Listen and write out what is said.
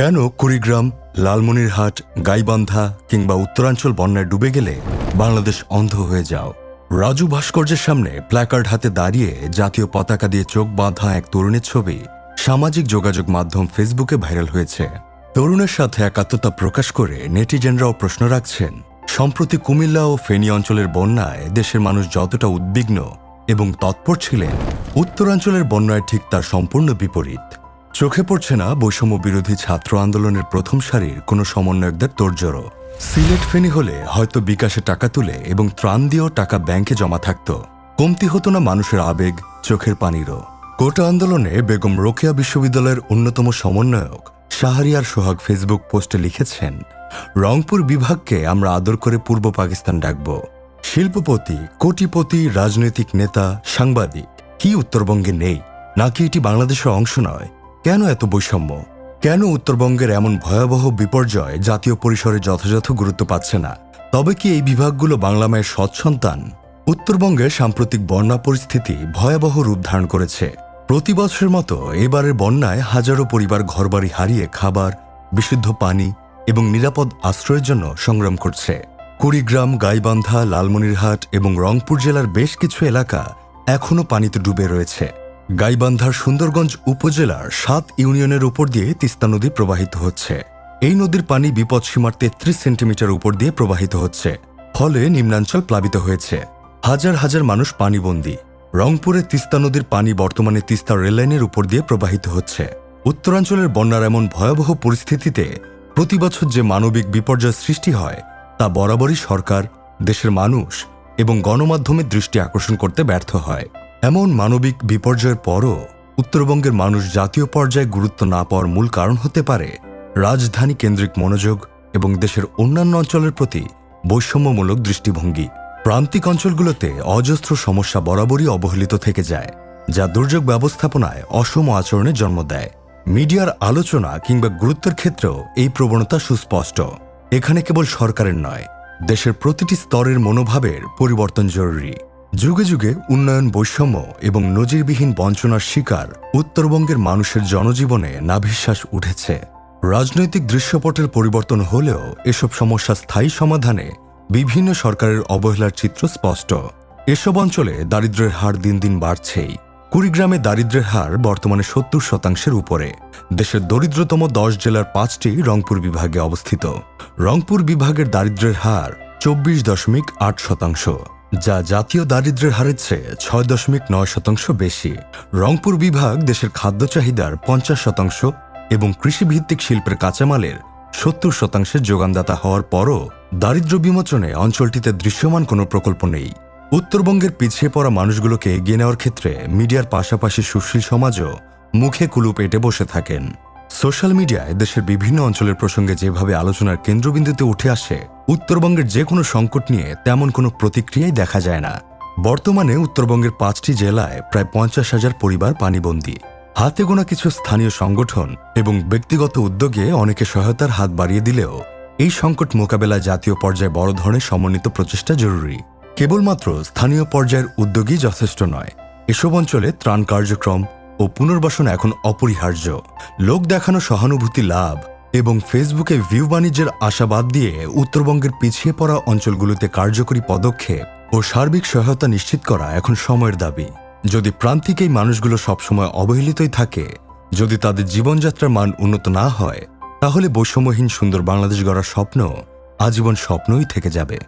কেন কুড়িগ্রাম, লালমনিরহাট, গাইবান্ধা কিংবা উত্তরাঞ্চল বন্যায় ডুবে গেলে বাংলাদেশ অন্ধ হয়ে যাও? রাজু ভাস্কর্যের সামনে প্ল্যাকার্ড হাতে দাঁড়িয়ে জাতীয় পতাকা দিয়ে চোখ বাঁধা এক তরুণের ছবি সামাজিক যোগাযোগ মাধ্যম ফেসবুকে ভাইরাল হয়েছে। তরুণের সাথে একাত্মতা প্রকাশ করে নেটিজেনরাও প্রশ্ন রাখছেন, সম্প্রতি কুমিল্লা ও ফেনী অঞ্চলের বন্যায় দেশের মানুষ যতটা উদ্বিগ্ন এবং তৎপর ছিলেন, উত্তরাঞ্চলের বন্যায় ঠিক তার সম্পূর্ণ বিপরীত। চোখে পড়ছে না বৈষম্য বিরোধী ছাত্র আন্দোলনের প্রথম সারির কোনো সমন্বয়কদের তোড়জোড়ো সিলেট ফেনী হলে হয়তো বিকাশে টাকা তুলে এবং ত্রাণ দিয়েও টাকা ব্যাংকে জমা থাকত। কমতি হতো না মানুষের আবেগ, চোখের পানিরও। কোটা আন্দোলনে বেগম রোকেয়া বিশ্ববিদ্যালয়ের অন্যতম সমন্বয়ক শাহরিয়ার সোহাগ ফেসবুক পোস্টে লিখেছেন, রংপুর বিভাগকে আমরা আদর করে পূর্ব পাকিস্তান ডাকব। শিল্পপতি, কোটিপতি, রাজনৈতিক নেতা, সাংবাদিক, কি উত্তরবঙ্গে নেই? নাকি এটি বাংলাদেশের অংশ নয়? কেন এত বৈষম্য? কেন উত্তরবঙ্গের এমন ভয়াবহ বিপর্যয় জাতীয় পরিসরে যথাযথ গুরুত্ব পাচ্ছে না? তবে কি এই বিভাগগুলো বাংলা মায়ের সৎ সন্তান? উত্তরবঙ্গের সাম্প্রতিক বন্যা পরিস্থিতি ভয়াবহ রূপ ধারণ করেছে। প্রতি বছরের মতো এবারের বন্যায় হাজারো পরিবার ঘরবাড়ি হারিয়ে খাবার, বিশুদ্ধ পানি এবং নিরাপদ আশ্রয়ের জন্য সংগ্রাম করছে। কুড়িগ্রাম, গাইবান্ধা, লালমনিরহাট এবং রংপুর জেলার বেশ কিছু এলাকা এখনও পানিতে ডুবে রয়েছে। গাইবান্ধার সুন্দরগঞ্জ উপজেলার সাত ইউনিয়নের উপর দিয়ে তিস্তা নদী প্রবাহিত হচ্ছে। এই নদীর পানি বিপদসীমার তেত্রিশ সেন্টিমিটার উপর দিয়ে প্রবাহিত হচ্ছে। ফলে নিম্নাঞ্চল প্লাবিত হয়েছে। হাজার হাজার মানুষ পানিবন্দী। রংপুরে তিস্তা নদীর পানি বর্তমানে তিস্তা রেললাইনের উপর দিয়ে প্রবাহিত হচ্ছে। উত্তরাঞ্চলের বন্যার এমন ভয়াবহ পরিস্থিতিতে প্রতি বছর যে মানবিক বিপর্যয় সৃষ্টি হয়, তা বরাবরই সরকার, দেশের মানুষ এবং গণমাধ্যমের দৃষ্টি আকর্ষণ করতে ব্যর্থ হয়। এমন মানবিক বিপর্যয়ের পরও উত্তরবঙ্গের মানুষ জাতীয় পর্যায়ে গুরুত্ব না পাওয়ার মূল কারণ হতে পারে রাজধানী কেন্দ্রিক মনোযোগ এবং দেশের অন্যান্য অঞ্চলের প্রতি বৈষম্যমূলক দৃষ্টিভঙ্গি। প্রান্তিক অঞ্চলগুলোতে অজস্র সমস্যা বরাবরই অবহেলিত থেকে যায়, যা দুর্যোগ ব্যবস্থাপনায় অসম আচরণের জন্ম দেয়। মিডিয়ার আলোচনা কিংবা গুরুত্বের ক্ষেত্রেও এই প্রবণতা সুস্পষ্ট। এখানে কেবল সরকারের নয়, দেশের প্রতিটি স্তরের মনোভাবের পরিবর্তন জরুরি। যুগে যুগে উন্নয়ন বৈষম্য এবং নজিরবিহীন বঞ্চনার শিকার উত্তরবঙ্গের মানুষের জনজীবনে নাভিশ্বাস উঠেছে। রাজনৈতিক দৃশ্যপটের পরিবর্তন হলেও এসব সমস্যা স্থায়ী সমাধানে বিভিন্ন সরকারের অবহেলার চিত্র স্পষ্ট। এসব অঞ্চলে দারিদ্র্যের হার দিন দিন বাড়ছেই। কুড়িগ্রামে দারিদ্র্যের হার বর্তমানে সত্তর শতাংশের উপরে। দেশের দরিদ্রতম দশ জেলার পাঁচটি রংপুর বিভাগে অবস্থিত। রংপুর বিভাগের দারিদ্র্যের হার চব্বিশ দশমিক আট শতাংশ। যা জাতীয় দারিদ্র্যের হারের চেয়ে ছয় দশমিক নয় শতাংশ বেশি। রংপুর বিভাগ দেশের খাদ্য চাহিদার পঞ্চাশ শতাংশ এবং কৃষিভিত্তিক শিল্পের কাঁচামালের সত্তর শতাংশের যোগানদাতা হওয়ার পরও দারিদ্র্য বিমোচনে অঞ্চলটিতে দৃশ্যমান কোনো প্রকল্প নেই। উত্তরবঙ্গের পিছিয়ে পড়া মানুষগুলোকে এগিয়ে নেওয়ার ক্ষেত্রে মিডিয়ার পাশাপাশি সুশীল সমাজও মুখে কুলু পেটে বসে থাকেন। সোশ্যাল মিডিয়ায় দেশের বিভিন্ন অঞ্চলের প্রসঙ্গে যেভাবে আলোচনার কেন্দ্রবিন্দুতে উঠে আসে উত্তরবঙ্গের যে কোনো সংকট নিয়ে তেমন কোনো প্রতিক্রিয়াই দেখা যায় না। বর্তমানে উত্তরবঙ্গের পাঁচটি জেলায় প্রায় পঞ্চাশ হাজার পরিবার পানিবন্দী। হাতে গোনা কিছু স্থানীয় সংগঠন এবং ব্যক্তিগত উদ্যোগে অনেকে সহায়তার হাত বাড়িয়ে দিলেও এই সংকট মোকাবেলায় জাতীয় পর্যায়ে বড় ধরনের সমন্বিত প্রচেষ্টা জরুরি। কেবলমাত্র স্থানীয় পর্যায়ের উদ্যোগই যথেষ্ট নয়। এসব অঞ্চলে ত্রাণ কার্যক্রম ও পুনর্বাসন এখন অপরিহার্য। লোক দেখানো সহানুভূতি লাভ এবং ফেসবুকে ভিউ বাণিজ্যের আশাবাদ দিয়ে উত্তরবঙ্গের পিছিয়ে পড়া অঞ্চলগুলোতে কার্যকরী পদক্ষেপ ও সার্বিক সহায়তা নিশ্চিত করা এখন সময়ের দাবি। যদি প্রান্তিক এই মানুষগুলো সবসময় অবহেলিতই থাকে, যদি তাদের জীবনযাত্রার মান উন্নত না হয়, তাহলে বৈষম্যহীন সুন্দর বাংলাদেশ গড়ার স্বপ্ন আজীবন স্বপ্নই থেকে যাবে।